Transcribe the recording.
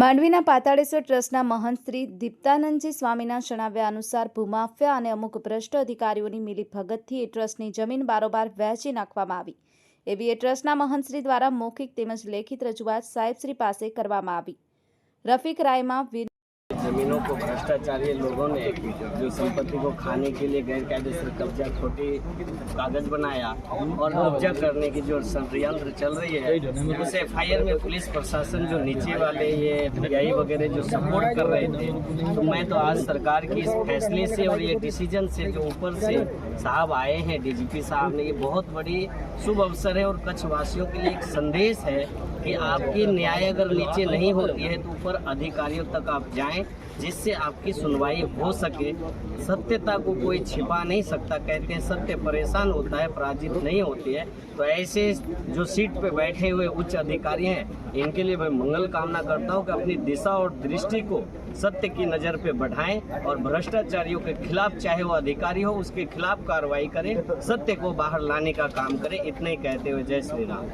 માંડવીના પાતાળેશ્વર ટ્રસ્ટના મહંત શ્રી દીપ્તાનંદજી સ્વામીના જણાવ્યા અનુસાર ભૂમાફિયા અને અમુક ભ્રષ્ટ અધિકારીઓની મિલીભગતથી એ ટ્રસ્ટની જમીન બારોબાર વહેંચી નાખવામાં આવી. એવી એ ટ્રસ્ટના મહંતશ્રી દ્વારા મૌખિક તેમજ લેખિત રજૂઆત સાહેબશ્રી પાસે કરવામાં આવી. રફીક રાયમાં जमीनों को भ्रष्टाचारी लोगों ने जो संपत्ति को खाने के लिए गैर कायदेसर कब्जा खोटी कागज़ बनाया और कब्जा करने की जो षडयंत्र चल रही है, उस एफ़ में पुलिस प्रशासन जो नीचे वाले ये पीआई वगैरह जो सपोर्ट कर रहे थे तो मैं तो आज सरकार की इस फैसले से और ये डिसीज़न से जो ऊपर से साहब आए हैं डीजीपी साहब ने, ये बहुत बड़ी शुभ अवसर है और कच्छ वासियों के लिए एक संदेश है कि आपकी न्याय अगर नीचे नहीं होती है तो ऊपर अधिकारियों तक आप जाएँ जिससे आपकी सुनवाई हो सके। सत्यता को कोई छिपा नहीं सकता। कहते हैं, सत्य परेशान होता है, पराजित नहीं होती है। तो ऐसे जो सीट पे बैठे हुए उच्च अधिकारी हैं, इनके लिए मैं मंगल कामना करता हूँ कि अपनी दिशा और दृष्टि को सत्य की नज़र पे बढ़ाएँ और भ्रष्टाचारियों के खिलाफ, चाहे वो अधिकारी हो, उसके खिलाफ कार्रवाई करें, सत्य को बाहर लाने का काम करें। इतने ही कहते हुए जय श्री राम।